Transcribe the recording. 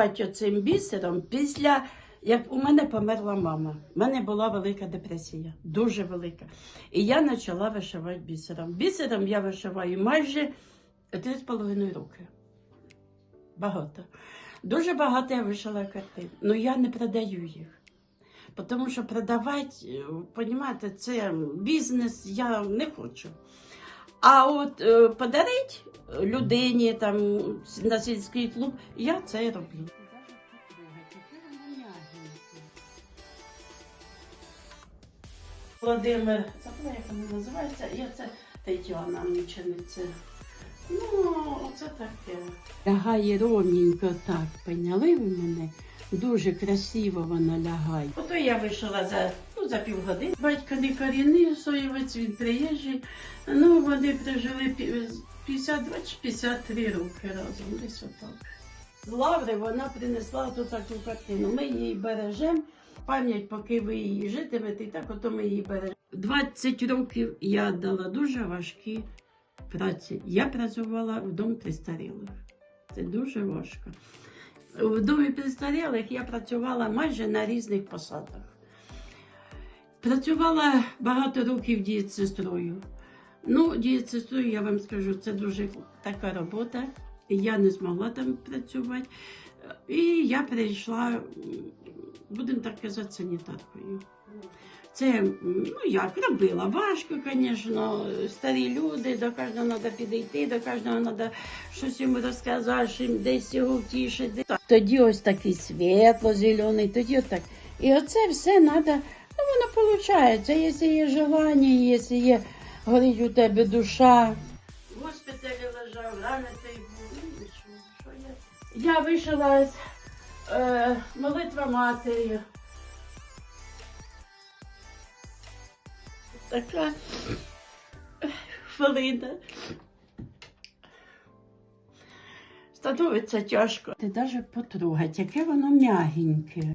вишивати оцим бісером після. Як у мене померла мама, у мене була велика депресія, дуже велика. І я почала вишивати бісером. Бісером я вишиваю майже три з половиною роки. Багато. Дуже багато я вишила картин. але я не продаю їх. Тому що продавати, розумієте, це бізнес, я не хочу. А от е, подарити людині там на сільський клуб, я це роблю. Володимир, забула, як вона називається, я це Тетяна мучениця. Ну, оце таке. Лягає ровненько так, поняли ви мене? Дуже красиво вона лягає. Ото я вийшла за, ну, за півгодини. Батько не корінний соєвець, він приїжджий. Ну, вони прожили пі- 52 чи 53 роки разом, десь отак. З Лаври вона принесла ту таку картину. Ми її бережемо. Пам'ять, поки ви її житимете, і так ото ми її бережемо. 20 років я дала дуже важкі праці. Я працювала в домі престарілих. Це дуже важко. В домі престарілих я працювала майже на різних посадах. Працювала багато років дієтсестрою. Ну, дієтсестрою, я вам скажу, це дуже така робота. Я не змогла там працювати. І я прийшла, будемо так казати, санітаркою. Це, ну як, робила важко, звісно, старі люди, до кожного треба підійти, до кожного треба щось йому розказати, що їм десь його втішити. Тоді ось такий світло-зелений, тоді отак. І оце все треба, ну воно виходить, якщо є желання, якщо є, горить у тебе душа. В госпіталі лежав, ранитий я. З е, молитва матері. Така хвилина. Становиться тяжко. Ти навіть потрогати, яке воно м'ягеньке.